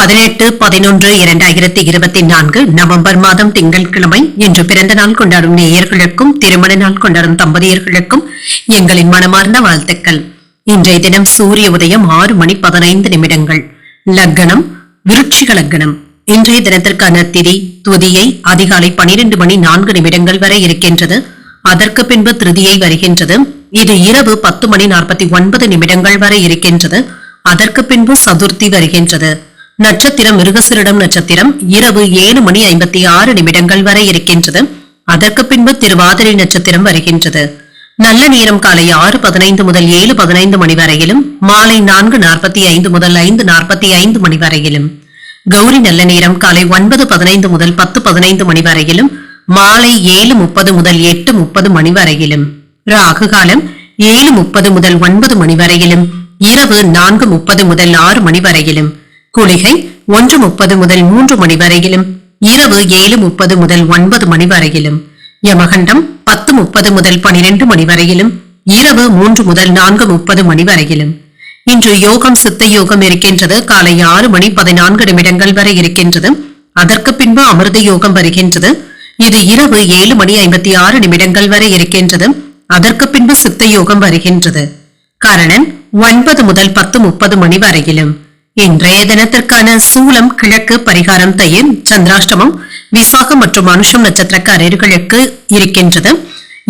பதினெட்டு பதினொன்று இரண்டாயிரத்தி இருபத்தி நான்கு நவம்பர் மாதம் திங்கட்கிழமை இன்று பிறந்த நாள் கொண்டாடும் நேயர்களுக்கும் திருமண நாள் கொண்டாடும் தம்பதியர்களுக்கும் எங்களின் மனமார்ந்த வாழ்த்துக்கள். இன்றைய தினம் சூரிய உதயம் ஆறு மணி பதினைந்து நிமிடங்கள். லக்னம் விருட்சிக லக்னம். இன்றைய தினத்திற்கான திதி துதியை அதிகாலை பனிரெண்டு மணி நான்கு நிமிடங்கள் வரை இருக்கின்றது. அதற்கு பின்பு திருதியை வருகின்றது. இது இரவு பத்து மணி நாற்பத்தி ஒன்பது நிமிடங்கள் வரை இருக்கின்றது. அதற்கு பின்பு சதுர்த்தி வருகின்றது. நட்சத்திரம் மிருகசிரிடம் நட்சத்திரம் இரவு ஏழு மணி ஐம்பத்தி ஆறு நிமிடங்கள் வரை இருக்கின்றது. அதற்கு பின்பு திருவாதிரை நட்சத்திரம் வருகின்றது. நல்ல நேரம் காலை ஆறு பதினைந்து முதல் ஏழு பதினைந்து மணி வரையிலும் மாலை நான்கு நாற்பத்தி ஐந்து முதல் ஐந்து நாற்பத்தி ஐந்து மணி வரையிலும். கௌரி நல்ல நேரம் காலை ஒன்பது பதினைந்து முதல் பத்து பதினைந்து மணி வரையிலும் மாலை ஏழு முப்பது முதல் எட்டு முப்பது மணி வரையிலும். ராகு காலம் ஏழு முப்பது முதல் ஒன்பது மணி வரையிலும் இரவு நான்கு முப்பது முதல் ஆறு மணி வரையிலும். குளிகை ஒன்று முப்பது முதல் மூன்று மணி வரையிலும் இரவு ஏழு முப்பது முதல் ஒன்பது மணி வரையிலும் யமகண்டம் பத்து முப்பது முதல் பனிரெண்டு மணி வரையிலும் இரவு மூன்று முதல் நான்கு முப்பது மணி வரையிலும். இன்று யோகம் சித்த யோகம் இருக்கின்றது. காலை ஆறு மணி பதினான்கு நிமிடங்கள் வரை இருக்கின்றது. அதற்கு பின்பு அமிர்த யோகம் வருகின்றது. இது இரவு ஏழு மணி ஐம்பத்தி ஆறு நிமிடங்கள் வரை இருக்கின்றது. அதற்கு பின்பு சித்த யோகம் வருகின்றது. கரணன் ஒன்பது முதல் பத்து முப்பது மணி வரையிலும். இன்றைய தினத்திற்கான சூலம் கிழக்கு பரிகாரம் தயிர் சந்திராஷ்டமம் விசாகம் மற்றும் அனுஷம் நட்சத்திரக்காரர்களுக்கு இருக்கின்றது.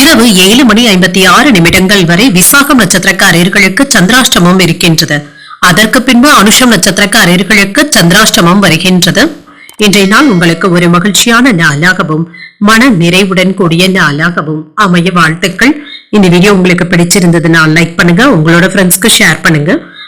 இரவு ஏழு மணி ஐம்பத்தி ஆறு நிமிடங்கள் வரை விசாகம் நட்சத்திரக்காரர்களுக்கு சந்திராஷ்டமம் இருக்கின்றது. அதற்கு பின்பு அனுஷம் நட்சத்திரக்காரர்களுக்கு சந்திராஷ்டமம் வருகின்றது. இன்றைய நாள் உங்களுக்கு ஒரு மகிழ்ச்சியான நாளாகவும் மன நிறைவுடன் கூடிய நாளாகவும் அமைய வாழ்த்துக்கள். இந்த வீடியோ உங்களுக்கு பிடிச்சிருந்ததுன்னா லைக் பண்ணுங்க உங்களோட ஃப்ரெண்ட்ஸ்க்கு ஷேர் பண்ணுங்க.